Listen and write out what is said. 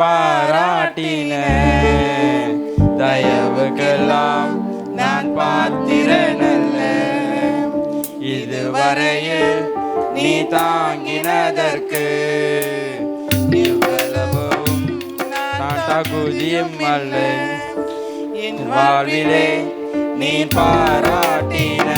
பாராட்டின தயவுக்கெல்லாம் நான் பார்த்திரனல்ல இதுவரையில் நீ தாங்கினதற்கு இவ்வளவும் நான் தகுதியும் அல்ல. என் வாழ்விலே நீ பாராட்டின.